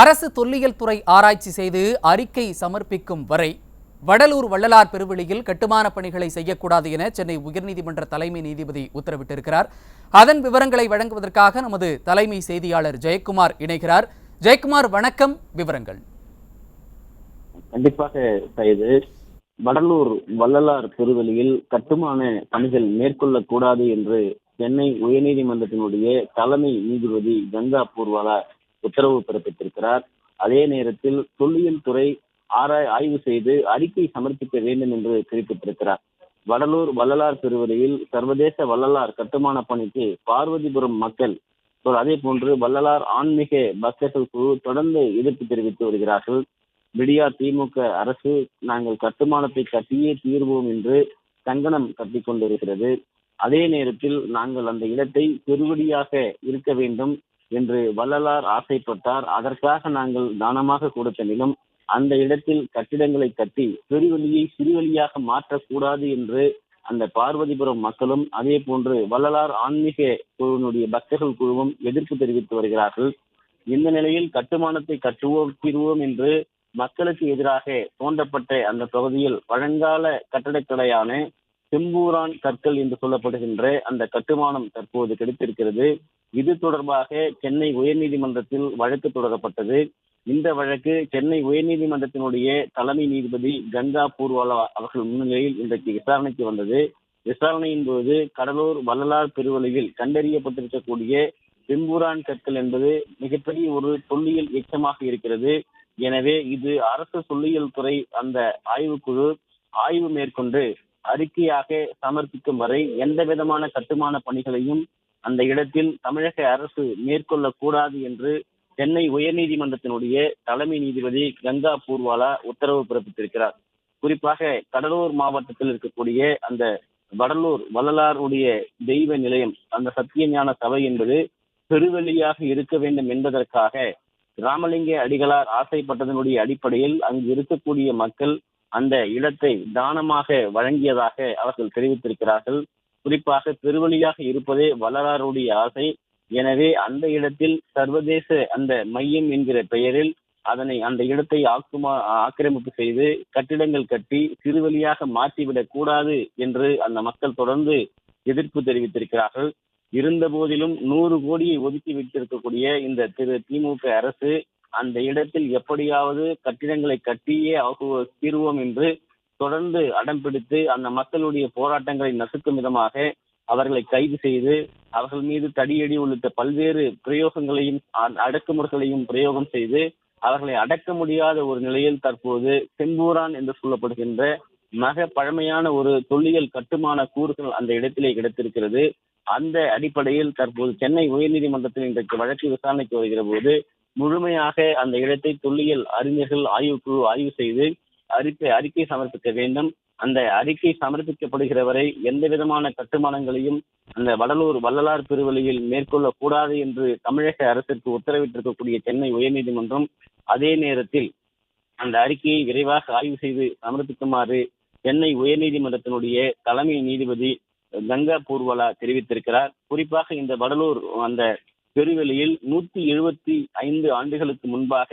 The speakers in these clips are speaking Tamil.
அரசு தொல்லியல் துறை ஆராய்ச்சி செய்து அறிக்கை சமர்ப்பிக்கும் வரை வடலூர் வள்ளலார் பெருவெளியில் கட்டுமான பணிகளை செய்யக்கூடாது என சென்னை உயர்நீதிமன்ற தலைமை நீதிபதி உத்தரவிட்டிருக்கிறார். அதன் விவரங்களை வழங்குவதற்காக நமது தலைமை செய்தியாளர் ஜெயக்குமார் இணைகிறார். ஜெயக்குமார் வணக்கம். விவரங்கள். கண்டிப்பாக சைது வடலூர் வள்ளலார் பெருவெளியில் கட்டுமான பணிகள் மேற்கொள்ளக்கூடாது என்று சென்னை உயர்நீதிமன்றத்தினுடைய தலைமை நீதிபதி கங்கா பூர்வாலா உத்தரவு பிறப்பித்திருக்கிறார். அதே நேரத்தில் தொல்லியல் துறை ஆராய் ஆய்வு செய்து அறிக்கை சமர்ப்பிக்க வேண்டும் என்று குறிப்பிட்டிருக்கிறார். வடலூர் வள்ளலார் பெருவெளியில் சர்வதேச வள்ளலார் கட்டுமான பணிக்கு பார்வதிபுரம் மக்கள் அதே போன்று வள்ளலார் ஆன்மீக பக்தர்கள் குழு தொடர்ந்து எதிர்ப்பு தெரிவித்து வருகிறார்கள். விடியா திமுக அரசு நாங்கள் கட்டுமானத்தை கட்டியே தீர்வோம் என்று கங்கணம் கட்டி கொண்டிருக்கிறது அதே நேரத்தில் நாங்கள் அந்த இடத்தை பெருவடியாக இருக்க வேண்டும். என்று வள்ளலார் ஆசைப்பட்டார். அதற்காக நாங்கள் தானமாக கொடுத்த நிலம் அந்த இடத்தில் கட்டிடங்களை கட்டி பெருவெளியை சிறுவெளியாக மாற்றக்கூடாது என்று அந்த பார்வதிபுரம் மக்களும் அதே போன்று வள்ளலார் ஆன்மீக குழுவினுடைய பக்தர்கள் குழுவும் எதிர்ப்பு தெரிவித்து வருகிறார்கள். இந்த நிலையில் கட்டுமானத்தை கட்டுவோம் தீர்வோம் என்று மக்களுக்கு எதிராக தோண்டப்பட்ட அந்த பகுதியில் பழங்கால கட்டடக்கலையான செம்பூரான் கற்கள் என்று சொல்லப்படுகின்ற அந்த கட்டுமானம் தற்போது கிடைத்திருக்கிறது. இது தொடர்பாக சென்னை உயர்நீதிமன்றத்தில் வழக்கு தொடரப்பட்டது. இந்த வழக்கு சென்னை உயர்நீதிமன்றத்தினுடைய தலைமை நீதிபதி கங்கா பூர்வாலா அவர்கள் முன்னிலையில் இன்றைக்கு விசாரணைக்கு வந்தது. விசாரணையின் போது கடலூர் வள்ளலார் பெருவழியில் கண்டறியப்பட்டிருக்கக்கூடிய செம்பூரான் கற்கள் என்பது மிகப்பெரிய ஒரு தொல்லியல் எச்சமாக இருக்கிறது. எனவே இது அரசு தொல்லியல் துறை அந்த ஆய்வுக்குழு ஆய்வு மேற்கொண்டு அறிக்கையாக சமர்ப்பிக்கும் வரை எந்த விதமான கட்டுமான பணிகளையும் அந்த இடத்தில் தமிழக அரசு மேற்கொள்ளக்கூடாது என்று சென்னை உயர்நீதிமன்றத்தினுடைய தலைமை நீதிபதி கங்கா பூர்வாலா உத்தரவு பிறப்பித்திருக்கிறார். குறிப்பாக கடலூர் மாவட்டத்தில் இருக்கக்கூடிய அந்த வடலூர் வள்ளலாருடைய தெய்வ நிலையம் அந்த சத்தியஞான சபை என்பது பெருவெளியாக இருக்க வேண்டும் என்பதற்காக ராமலிங்க அடிகளார் ஆசைப்பட்டதனுடைய அடிப்படையில் அங்கு இருக்கக்கூடிய மக்கள் அந்த இடத்தை தானமாக வழங்கியதாக அவர்கள் தெரிவித்திருக்கிறார்கள். குறிப்பாக பெருவழியாக இருப்பதே வள்ளலாருடைய ஆசை. எனவே அந்த இடத்தில் சர்வதேச அந்த மையம் என்கிற பெயரில் அதனை அந்த இடத்தை ஆக்குமா ஆக்கிரமிப்பு செய்து கட்டிடங்கள் கட்டி சிறுவழியாக மாற்றிவிடக் கூடாது என்று அந்த மக்கள் தொடர்ந்து எதிர்ப்பு தெரிவித்திருக்கிறார்கள். இருந்த போதிலும் நூறு கோடியை ஒதுக்கி வைத்திருக்கக்கூடிய இந்த திரு திமுக அரசு அந்த இடத்தில் எப்படியாவது கட்டிடங்களை கட்டியே ஆகுவ தீர்வோம் என்று தொடர்ந்து அடம்பிடித்து அந்த மக்களுடைய போராட்டங்களை நசுக்கும் விதமாக அவர்களை கைது செய்து அவர்கள் மீது தடியடி உள்ளிட்ட பல்வேறு பிரயோகங்களையும் அடக்குமுறைகளையும் பிரயோகம் செய்து அவர்களை அடக்க முடியாத ஒரு நிலையில் தற்போது செம்பூரான் என்று சொல்லப்படுகின்ற மக பழமையான ஒரு தொல்லியல் கட்டுமான கூறுகள் அந்த இடத்திலே கிடைத்திருக்கிறது. அந்த அடிப்படையில் தற்போது சென்னை உயர்நீதிமன்றத்தில் இன்றைக்கு வழக்கு விசாரணைக்கு வருகிற போது முழுமையாக அந்த இடத்தை தொல்லியல் அறிஞர்கள் ஆய்வுக்குழு ஆய்வு செய்து அறிக்கை அறிக்கை சமர்ப்பிக்க வேண்டும். அந்த அறிக்கை சமர்ப்பிக்கப்படுகிற வரை எந்த விதமான கட்டுமானங்களையும் அந்த வடலூர் வள்ளலார் பெருவழியில் மேற்கொள்ளக்கூடாது என்று தமிழக அரசிற்கு உத்தரவிட்டிருக்கக்கூடிய சென்னை உயர்நீதிமன்றம் அதே நேரத்தில் அந்த அறிக்கையை விரைவாக ஆய்வு செய்து சமர்ப்பிக்குமாறு சென்னை உயர்நீதிமன்றத்தினுடைய தலைமை நீதிபதி கங்கா பூர்வலா தெரிவித்திருக்கிறார். குறிப்பாக இந்த வடலூர் அந்த பெருவெளியில் நூத்தி எழுபத்தி ஐந்து ஆண்டுகளுக்கு முன்பாக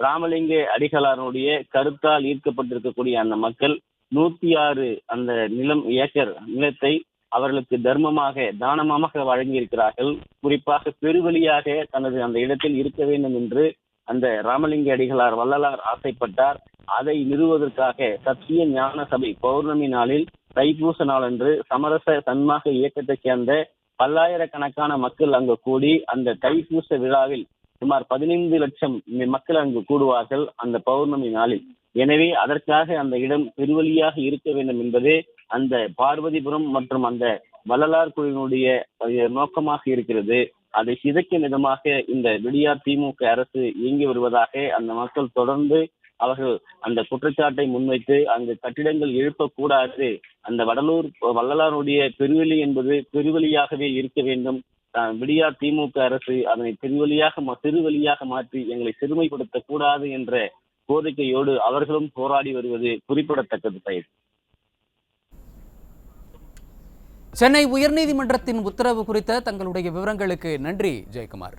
ராமலிங்க அடிகளாருடைய கருத்தால் ஈர்க்கப்பட்டிருக்கக்கூடிய அந்த மக்கள் நூத்தி ஆறு அந்த நிலம் ஏக்கர் நிலத்தை அவர்களுக்கு தர்மமாக தானமாக வழங்கியிருக்கிறார்கள். குறிப்பாக பெருவழியாக தனது அந்த இடத்தில் இருக்க வேண்டும் என்று அந்த ராமலிங்க அடிகளார் வள்ளலார் ஆசைப்பட்டார். அதை நிறுவதற்காக சத்திய ஞான சபை பௌர்ணமி நாளில் தைப்பூச நாளன்று சமரச சன்மாக இயக்கத்தைச் சேர்ந்த பல்லாயிரக்கணக்கான மக்கள் அங்கு கூடி அந்த தைப்பூச விழாவில் சுமார் பதினைந்து லட்சம் மக்கள் அங்கு கூடுவார்கள் அந்த பௌர்ணமி நாளில். எனவே அதற்காக அந்த இடம் பெருவழியாக இருக்க வேண்டும் என்பதே அந்த பார்வதிபுரம் மற்றும் அந்த வள்ளலார் குழுவினுடைய நோக்கமாக இருக்கிறது. அதை சிதைக்கும் விதமாக இந்த விடியார் திமுக அரசு இயங்கி வருவதாக அந்த மக்கள் தொடர்ந்து அவர்கள் அந்த குற்றச்சாட்டை முன்வைத்து அங்கு கட்டிடங்கள் எழுப்பக்கூடாது. அந்த வடலூர் வள்ளலாருடைய பெருவெளி என்பது பெருவெளியாகவே இருக்க வேண்டும். விடியா திமுக அரசு அதனை பெருவெளியாக சிறுவெளியாக மாற்றி எங்களை சிறுமைப்படுத்த கூடாது என்ற கோரிக்கையோடு அவர்களும் போராடி வருவது குறிப்பிடத்தக்கது பயிர். சென்னை உயர்நீதிமன்றத்தின் உத்தரவு குறித்த தங்களுடைய விவரங்களுக்கு நன்றி ஜெயக்குமார்.